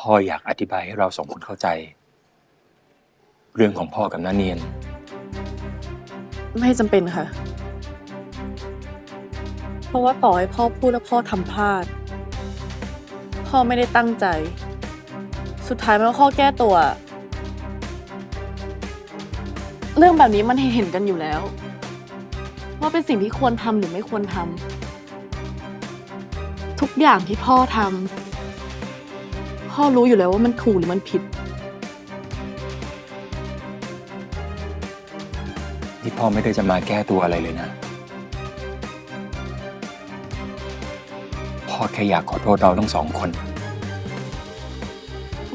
พ่ออยากอธิบายให้เราสองคนเข้าใจ เรื่องของพ่อกับน้าเนียน ไม่จำเป็นค่ะ เพราะว่าต่อให้พ่อพูดแล้วพ่อทำพลาด พ่อไม่ได้ตั้งใจ สุดท้ายมันก็ข้อแก้ตัว เรื่องแบบนี้มันเห็นๆกันอยู่แล้ว ว่าเป็นสิ่งที่ควรทำหรือไม่ควรทำทุกอย่างที่พ่อทำ พ่อรู้อยู่แล้วว่ามันถูกหรือมันผิด ที่พ่อไม่ได้จะมาแก้ตัวอะไรเลยนะ พ่อแค่อยากขอโทษเราทั้งสองคน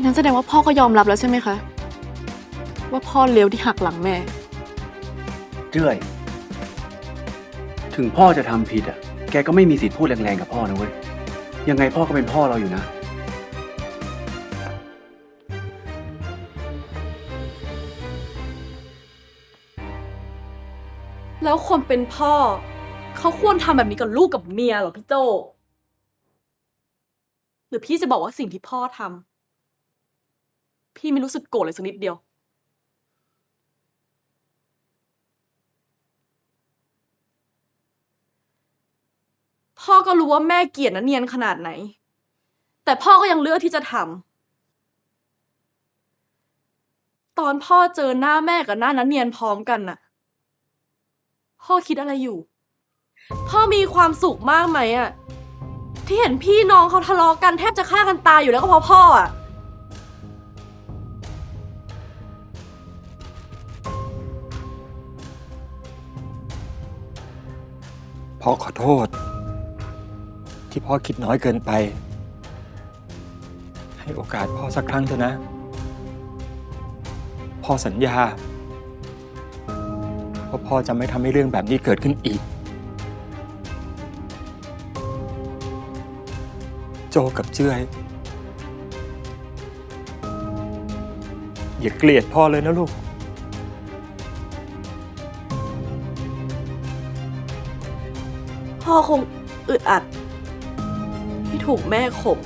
งั้นแสดงว่าพ่อก็ยอมรับแล้วใช่ไหมคะ ว่าพ่อเลวที่หักหลังแม่ เจ้ย ถึงพ่อจะทำผิดอะ แกก็ไม่มีสิทธิ์พูดแรงๆกับพ่อนะเว้ย ยังไงพ่อก็เป็นพ่อเราอยู่นะ แล้วคนเป็นพ่อ เขาควรทำแบบนี้กับลูกกับเมียเหรอพี่โจ หรือพี่จะบอกว่าสิ่งที่พ่อทำพี่ไม่รู้สึกโกรธเลยสักนิดเดียว พ่อก็รู้ว่าแม่เกลียดนะเนียนขนาดไหน แต่พ่อก็ยังเลือกที่จะทำตอนพ่อเจอหน้าแม่กับหน้านั้นเนียนพร้อมกันน่ะ พ่อคิดอะไรอยู่ พ่อมีความสุขมากไหมอะที่เห็นพี่น้องเขาทะเลาะกันแทบจะฆ่ากันตายอยู่แล้วก็เพราะพ่ออะพ่อขอโทษ ที่พ่อคิดน้อยเกินไป ให้โอกาสพ่อสักครั้งเถอะนะ พ่อสัญญา ว่าพ่อจะไม่ทำให้เรื่องแบบนี้เกิดขึ้นอีก โจกับเจ้ยอย่าเกลียดพ่อเลยนะลูก พ่อคงอึดอัด ที่ถูกแม่ข่ม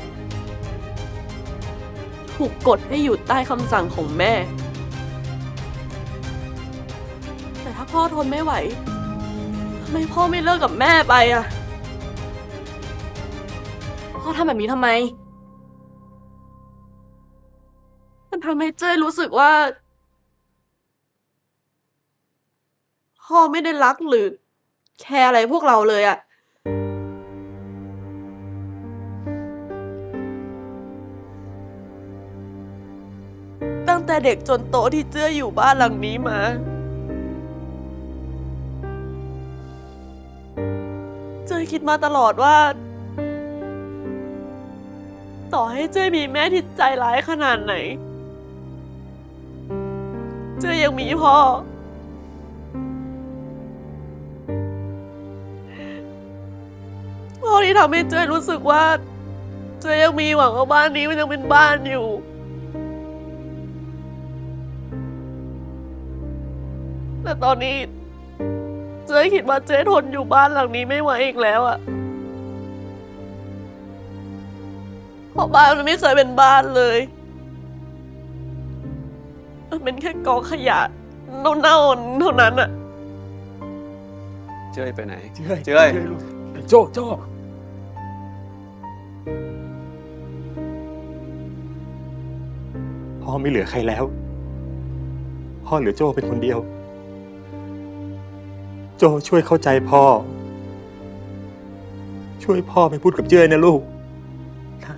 ถูกกดให้อยู่ใต้คำสั่งของแม่ พ่อทนไม่ไหวทำไมพ่อไม่เลิกกับแม่ไปอะพ่อทำแบบนี้ทำไม มันทำให้เจ้ยรู้สึกว่า พ่อไม่ได้รักหรือแคร์อะไรพวกเราเลยอะตั้งแต่เด็กจนโตที่เจ้ยอยู่บ้านหลังนี้มา ยคิดมาตลอดว่า ต่อให้เจ้ยมีแม่ที่ใจร้ายขนาดไหน เจ้ยยังมีพ่อ พ่อที่ทำให้เจ้ยรู้สึกว่า เจ้ยยังมีหวังว่าบ้านนี้มันยังเป็นบ้านอยู่แต่ตอนนี้ เจ้ยคิดว่าเจ้ยทนอยู่บ้านหลังนี้ไม่ไหวอีกแล้วอะเพราะบ้านมันไม่เคยเป็นบ้านเลย มันเป็นแค่กองขยะเน่าๆเท่านั้นอะเจ้ยไปไหน เจ้ยเจ้ยลูกโจ้โจ้พ่อไม่เหลือใครแล้ว พ่อเหลือโจ้เป็นคนเดียว โจ้ช่วยเข้าใจพ่อ ช่วยพ่อไปพูดกับเจ้ยนะลูกนะ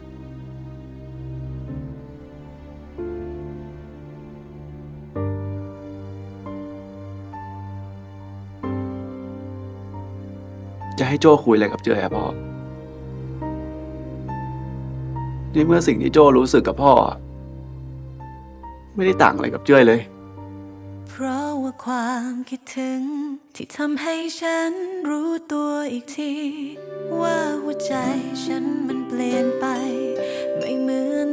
จะให้โจ้คุยอะไรกับเจ้ยอะพ่อในเมื่อสิ่งที่โจ้รู้สึกกับพ่ออะไม่ได้ต่างอะไรกับเจ้ยเลย เพราะว่า ความคิดถึง ที่ทำให้ฉันรู้ตัวอีกที ว่าหัวใจฉันมันเปลี่ยนไป ไม่เหมือน